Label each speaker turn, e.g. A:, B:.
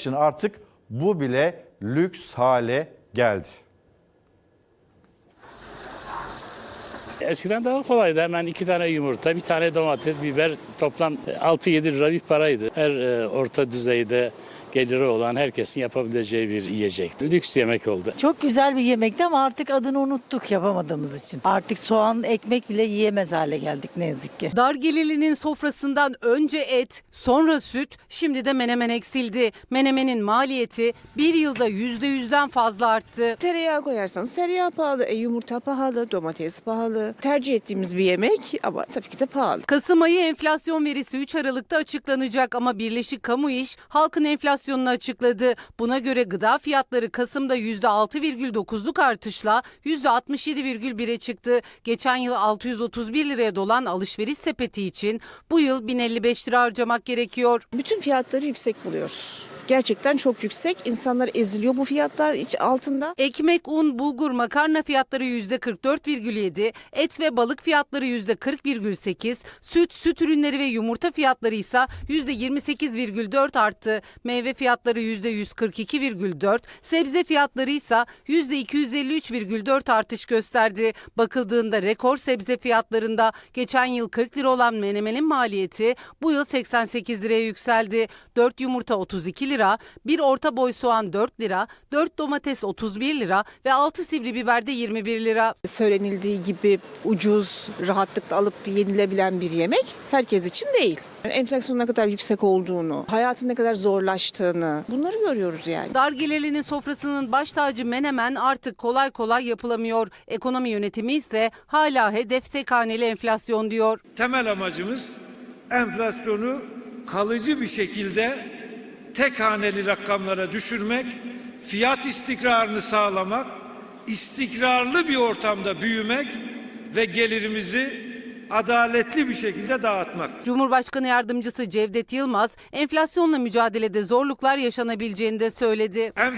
A: için artık bu bile lüks hale geldi.
B: Eskiden daha kolaydı. Hemen iki tane yumurta, bir tane domates, biber toplam 6-7 lira bir paraydı. Her e, orta düzeyde geliri olan herkesin yapabileceği bir yiyecekti. Lüks yemek oldu.
C: Çok güzel bir yemekti ama artık adını unuttuk yapamadığımız için. Artık soğan, ekmek bile yiyemez hale geldik ne yazık ki.
D: Dargelili'nin sofrasından önce et, sonra süt, şimdi de menemen eksildi. Menemenin maliyeti bir yılda %100'den fazla arttı.
E: Tereyağı koyarsanız tereyağı pahalı, e, yumurta pahalı, domates pahalı. Tercih ettiğimiz bir yemek ama tabii ki de pahalı.
D: Kasım ayı enflasyon verisi 3 Aralık'ta açıklanacak ama Birleşik Kamu İş halkın enflasyonunu açıkladı. Buna göre gıda fiyatları Kasım'da %6,9'luk artışla %67,1'e çıktı. Geçen yıl 631 liraya dolan alışveriş sepeti için bu yıl 1055 lira harcamak gerekiyor.
E: Bütün fiyatları yüksek buluyoruz. Gerçekten çok yüksek. İnsanlar eziliyor bu fiyatlar iç altında.
D: Ekmek, un, bulgur, makarna fiyatları %44,7, et ve balık fiyatları %40,8, süt, süt ürünleri ve yumurta fiyatları ise %28,4 arttı. Meyve fiyatları %142,4, sebze fiyatları ise %253,4 artış gösterdi. Bakıldığında rekor sebze fiyatlarında geçen yıl 40 lira olan menemenin maliyeti bu yıl 88 liraya yükseldi. 4 yumurta 32 lira, bir orta boy soğan 4 lira, 4 domates 31 lira ve 6 sivri biber de 21 lira.
E: Söylenildiği gibi ucuz, rahatlıkla alıp yenilebilen bir yemek herkes için değil. Enflasyonun ne kadar yüksek olduğunu, hayatın ne kadar zorlaştığını bunları görüyoruz yani.
D: Dargeleli'nin sofrasının baş tacı menemen artık kolay kolay yapılamıyor. Ekonomi yönetimi ise hala hedef tek haneli enflasyon diyor.
F: Temel amacımız enflasyonu kalıcı bir şekilde tek haneli rakamlara düşürmek, fiyat istikrarını sağlamak, istikrarlı bir ortamda büyümek ve gelirimizi adaletli bir şekilde dağıtmak.
D: Cumhurbaşkanı yardımcısı Cevdet Yılmaz enflasyonla mücadelede zorluklar yaşanabileceğini de söyledi.